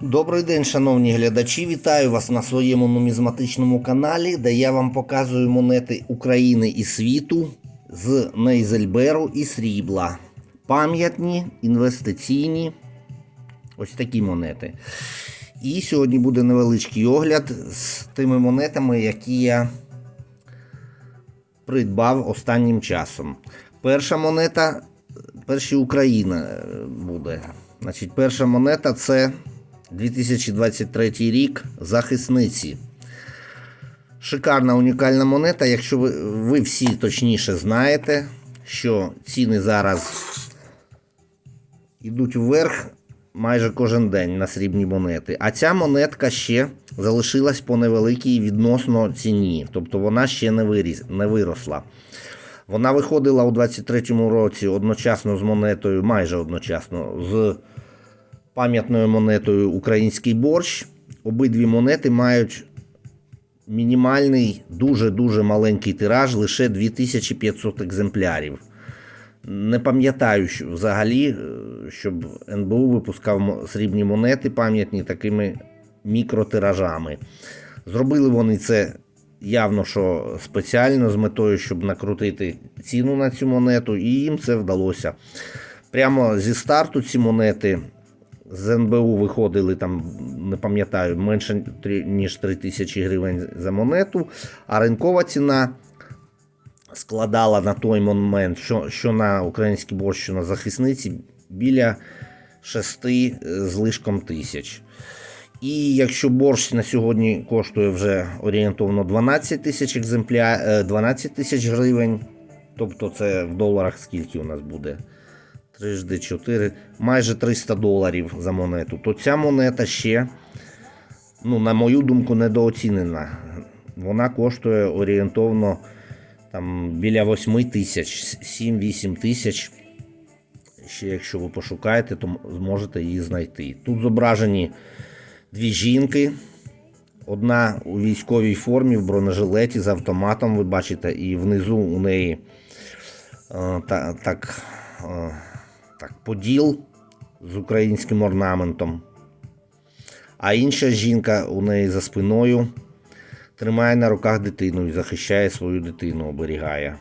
Добрий день, шановні глядачі. Вітаю вас на своєму нумізматичному каналі, де я вам показую монети України і світу з Нейзельберу і срібла. Пам'ятні, інвестиційні. Ось такі монети. І сьогодні буде невеличкий огляд з тими монетами, які я придбав останнім часом. Перша монета, перша Україна е, буде. Значить, перша монета це 2023 рік захисниці. Шикарна унікальна монета. Якщо ви, ви всі точніше знаєте, що ціни зараз йдуть вверх майже кожен день на срібні монети. А ця монетка ще залишилась по невеликій відносно ціні. Тобто вона ще не, виріс, не виросла. Вона виходила у 23-му році одночасно з монетою, майже одночасно з пам'ятною монетою Український борщ. Обидві монети мають мінімальний, дуже-дуже маленький тираж, лише 2500 екземплярів. Не пам'ятаю що взагалі, е, щоб НБУ випускав срібні монети пам'ятні такими мікротиражами. Зробили вони це явно, що спеціально з метою, щоб накрутити ціну на цю монету, і їм це вдалося. Прямо зі старту ці монети з НБУ виходили там, не пам'ятаю, менше ніж 3 тисячі гривень за монету, а ринкова ціна складала на той момент, що, що на український борщ, на захисниці, біля 6 з лишком тисяч. І якщо борщ на сьогодні коштує вже орієнтовно 12 тисяч екземпля... е, 12 тисяч гривень, тобто це в доларах скільки у нас буде? 3 4, майже 300 доларів за монету, то ця монета ще, ну, на мою думку, недооцінена. Вона коштує орієнтовно там, біля 8 тисяч, 7-8 тисяч. Ще якщо ви пошукаєте, то зможете її знайти. Тут зображені дві жінки. Одна у військовій формі в бронежилеті з автоматом, ви бачите, і внизу у неї е, та, так, е, так, поділ з українським орнаментом. А інша жінка у неї за спиною тримає на руках дитину і захищає свою дитину, оберігає.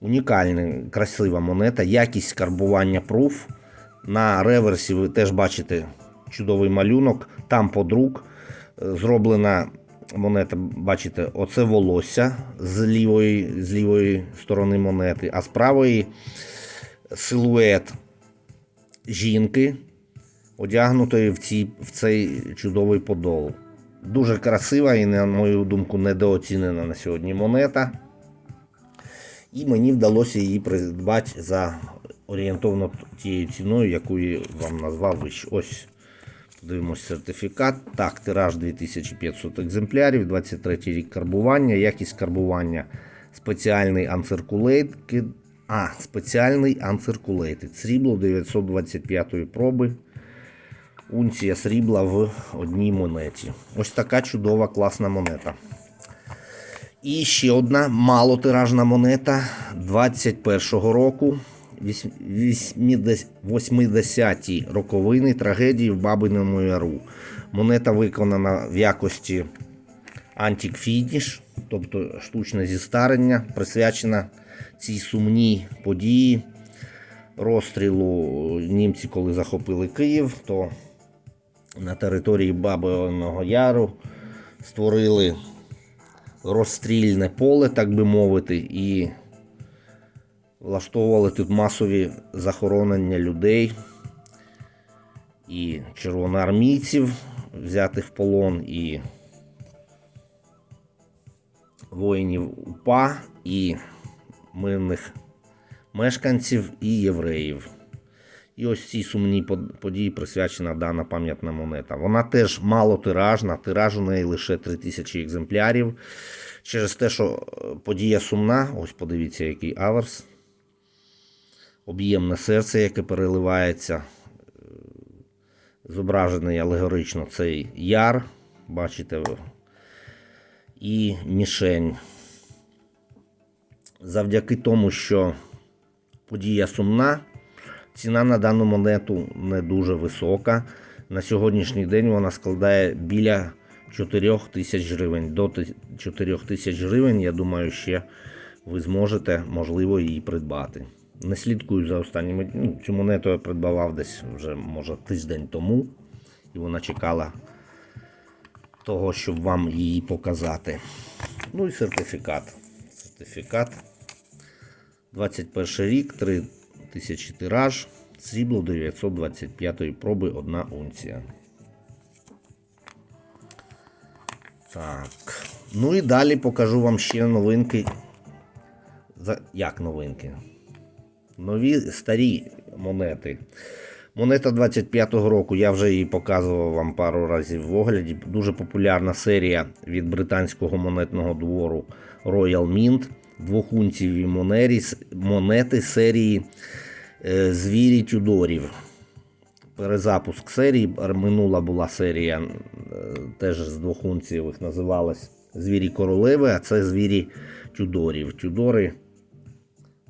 Унікальна, красива монета, якість карбування пруф. На реверсі ви теж бачите чудовий малюнок. Там подрук е, зроблена монета, бачите, оце волосся з лівої, з лівої сторони монети, а з правої силует жінки, одягнутої в, ці, в цей чудовий подол. Дуже красива і, на мою думку, недооцінена на сьогодні монета. І мені вдалося її придбати за орієнтовно тією ціною, яку я вам назвав вище. Ось подивимось сертифікат. Так, тираж 2500 екземплярів, 23 рік карбування, якість карбування спеціальний uncirculated, а, спеціальний uncirculated. Срібло 925 проби. Унція срібла в одній монеті. Ось така чудова класна монета. І ще одна малотиражна монета 21-го року. 80-ті роковини трагедії в Бабиному Яру. Монета виконана в якості Finish, тобто штучне зістарення, присвячена цій сумній події розстрілу німці, коли захопили Київ, то на території Бабиного Яру створили розстрільне поле, так би мовити, і влаштовували тут масові захоронення людей і червоноармійців, взятих в полон, і воїнів УПА, і мирних мешканців, і євреїв. І ось цій сумній події присвячена дана пам'ятна монета. Вона теж малотиражна, тираж у неї лише 3000 екземплярів. Через те, що е, подія сумна, ось подивіться, який аверс. Об'ємне серце, яке переливається. Е, Зображений алегорично цей яр, бачите. І мішень. Завдяки тому, що подія сумна, ціна на дану монету не дуже висока. На сьогоднішній день вона складає біля 4 тисяч гривень. До 4 тисяч гривень, я думаю, ще ви зможете, можливо, її придбати. Не слідкую за останніми. Ну, цю монету я придбавав десь вже, може, тиждень тому, і вона чекала того, щоб вам її показати. Ну і сертифікат. Сертифікат. 21 рік, 3 тисячі тираж, срібло 925 проби, 1 унція. Так. Ну і далі покажу вам ще новинки. Як новинки? Нові старі монети. Монета 25-го року, я вже її показував вам пару разів в огляді. Дуже популярна серія від британського монетного двору Royal Mint. Двохунціві монети серії е, Звірі Тюдорів. Перезапуск серії. Минула була серія е, теж з двохунцівих, називалась Звірі Королеви, а це звірі Тюдорів. Тюдори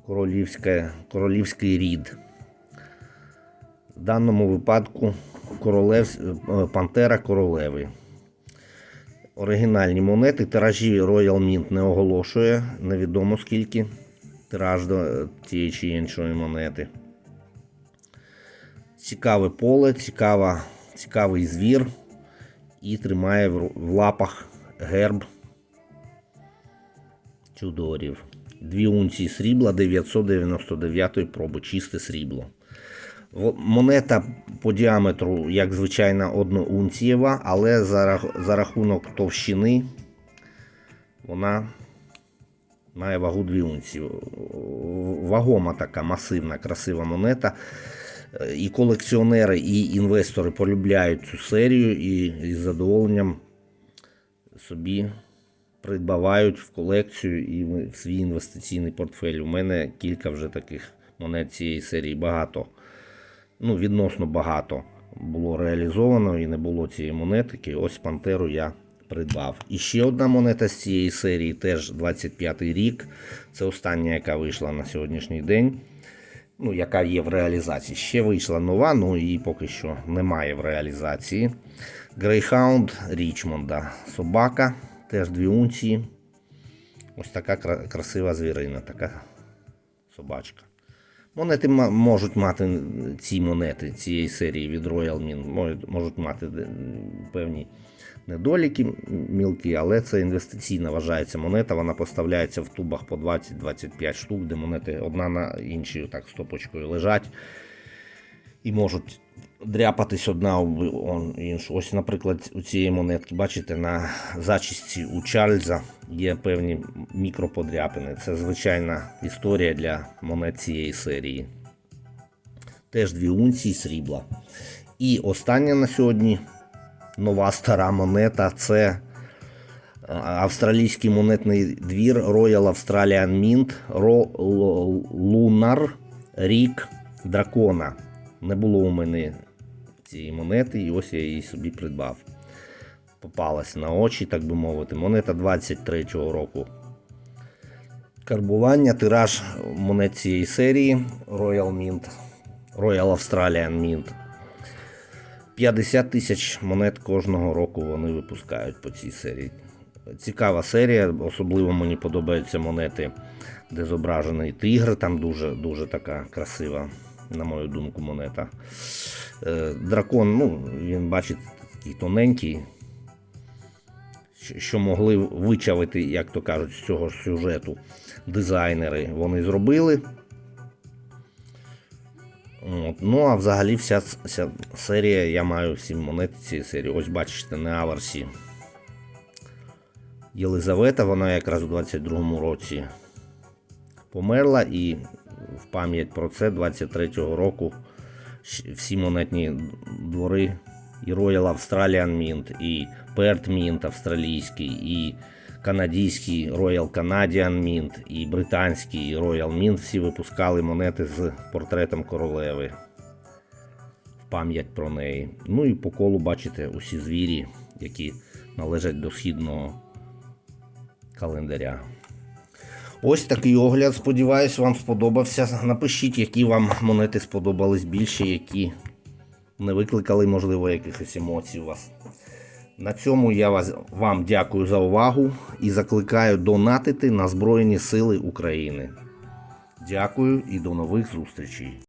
королівська, королівський рід. В даному випадку королев, е, пантера королеви. Оригінальні монети. Тиражі Royal Mint не оголошує. Невідомо скільки тираж до е, тієї чи іншої монети. Цікаве поле, цікава, цікавий звір. І тримає в, лапах герб Тюдорів. Дві унції срібла 999 проби, чисте срібло. В- Монета по діаметру, як звичайна, одноунцієва, але за, рах- за рахунок товщини вона має вагу 2 унції. Вагома така масивна, красива монета. Е, І колекціонери, і інвестори полюбляють цю серію і із задоволенням собі придбавають в колекцію і в свій інвестиційний портфель. У мене кілька вже таких монет цієї серії багато. Ну, відносно багато було реалізовано і не було цієї монетики. Ось пантеру я придбав. І ще одна монета з цієї серії, теж 25-й рік. Це остання, яка вийшла на сьогоднішній день. Ну, яка є в реалізації. Ще вийшла нова, ну її поки що немає в реалізації. Greyhound Річмонда. Собака, теж дві унції. Ось така красива звірина, така собачка. Монети можуть мати ці монети цієї серії від Royal Mint, можуть- мати певні недоліки мілкі, але це інвестиційна вважається монета. Вона поставляється в тубах по 20-25 штук, де монети одна на іншій так стопочкою лежать і можуть дряпатись одна он- іншу. Ось, наприклад, у цієї монетки, бачите, на зачісті у Чарльза є певні мікроподряпини. Це звичайна історія для монет цієї серії. Теж дві унції срібла. І остання на сьогодні нова стара монета це е, австралійський монетний двір Royal Australian Mint Lunar Рік Дракона. Не було у мене цієї монети, і ось я її собі придбав. Попалась на очі, так би мовити. Монета 23-го року. Карбування, тираж монет цієї серії Royal Mint. Royal Australian Mint. 50 тисяч монет кожного року вони випускають по цій серії. Цікава серія, особливо мені подобаються монети, де зображений тигр. Там дуже, дуже така красива, на мою думку, монета. Е, Дракон, ну, він бачите, такий тоненький, що- могли вичавити, як то кажуть, з цього сюжету дизайнери. Вони зробили. От. Ну, а взагалі вся, вся серія, я маю всі монети цієї серії. Ось бачите, на аверсі Єлизавета, вона якраз у 22-му році померла, і в пам'ять про це 23-го року всі монетні двори і Royal Australian Mint, і Perth Mint австралійський, і канадійський Royal Canadian Mint, і британський Royal Mint всі випускали монети з портретом королеви в пам'ять про неї. Ну і по колу бачите усі звірі, які належать до східного календаря. Ось такий огляд. Сподіваюсь, вам сподобався. Напишіть, які вам монети сподобались більше, які не викликали, можливо, якихось емоцій у вас. На цьому я вас, вам дякую за увагу і закликаю донатити на Збройні Сили України. Дякую і до нових зустрічей.